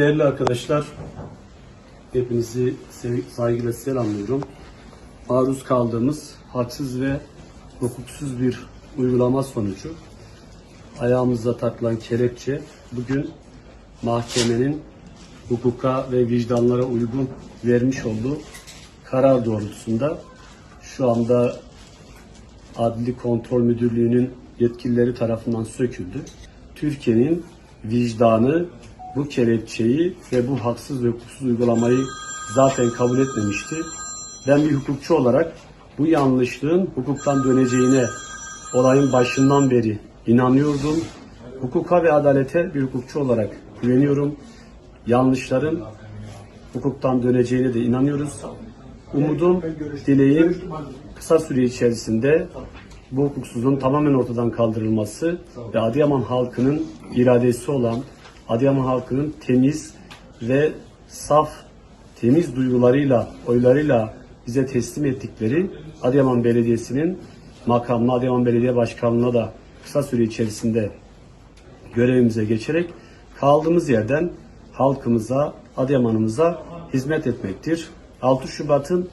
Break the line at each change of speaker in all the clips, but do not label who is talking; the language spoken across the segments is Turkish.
Değerli arkadaşlar, hepinizi saygıyla selamlıyorum. Maruz kaldığımız haksız ve hukuksuz bir uygulama sonucu ayağımıza takılan kelepçe bugün mahkemenin hukuka ve vicdanlara uygun vermiş olduğu karar doğrultusunda şu anda Adli Kontrol Müdürlüğü'nün yetkilileri tarafından söküldü. Türkiye'nin vicdanı bu kelepçeyi ve bu haksız ve hukuksuz uygulamayı zaten kabul etmemişti. Ben bir hukukçu olarak bu yanlışlığın hukuktan döneceğine olayın başından beri inanıyordum. Hukuka ve adalete bir hukukçu olarak güveniyorum. Yanlışların hukuktan döneceğine de inanıyoruz. Umudum, dileğim kısa süre içerisinde bu hukuksuzluğun tamamen ortadan kaldırılması ve Adıyaman halkının iradesi olan, Adıyaman halkının temiz ve saf, temiz duygularıyla, oylarıyla bize teslim ettikleri Adıyaman Belediyesi'nin makamına, Adıyaman Belediye Başkanlığı'na da kısa süre içerisinde görevimize geçerek kaldığımız yerden halkımıza, Adıyaman'ımıza hizmet etmektir. 6 Şubat'ın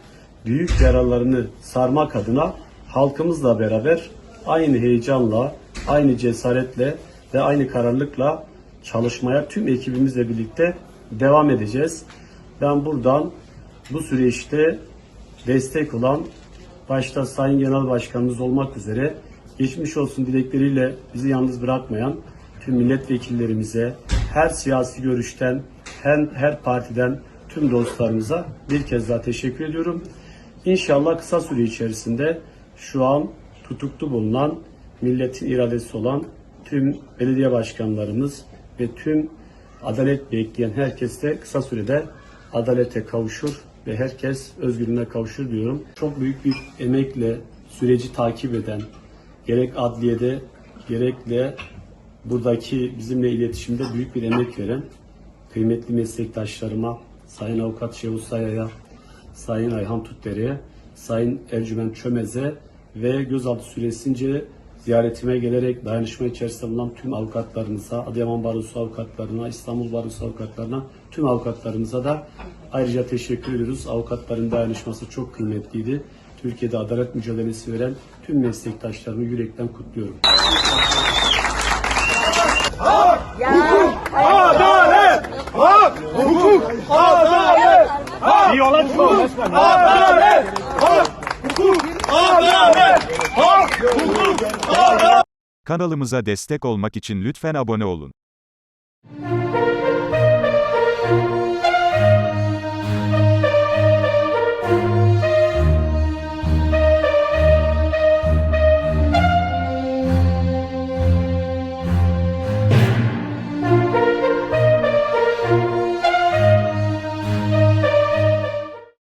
büyük yaralarını sarmak adına halkımızla beraber aynı heyecanla, aynı cesaretle ve aynı kararlılıkla çalışmaya tüm ekibimizle birlikte devam edeceğiz. Ben buradan bu süreçte destek olan başta Sayın Genel Başkanımız olmak üzere geçmiş olsun dilekleriyle bizi yalnız bırakmayan tüm milletvekillerimize, her siyasi görüşten, her, her partiden tüm dostlarımıza bir kez daha teşekkür ediyorum. İnşallah kısa süre içerisinde şu an tutuklu bulunan, milletin iradesi olan tüm belediye başkanlarımız ve tüm adalet bekleyen herkes de kısa sürede adalete kavuşur ve herkes özgürlüğüne kavuşur diyorum. Çok büyük bir emekle süreci takip eden, gerek adliyede gerekle buradaki bizimle iletişimde büyük bir emek veren kıymetli meslektaşlarıma, Sayın Avukat Şevuz Saya'ya, Sayın Ayhan Tutdere'ye, Sayın Ercüment Çömez'e ve gözaltı süresince ziyaretime gelerek dayanışma içerisinde bulunan tüm avukatlarımıza, Adıyaman Barosu avukatlarına, İstanbul Barosu avukatlarına, tüm avukatlarımıza da ayrıca teşekkür ediyoruz. Avukatların dayanışması çok kıymetliydi. Türkiye'de adalet mücadelesi veren tüm meslektaşlarımı yürekten kutluyorum.
Adalet! Hak! Hukuk! Adalet! Hak!
İyi olan
Hukuk! Adalet! Hak! Hukuk! Adalet! Hak! Hukuk!
Kanalımıza destek olmak için lütfen abone olun.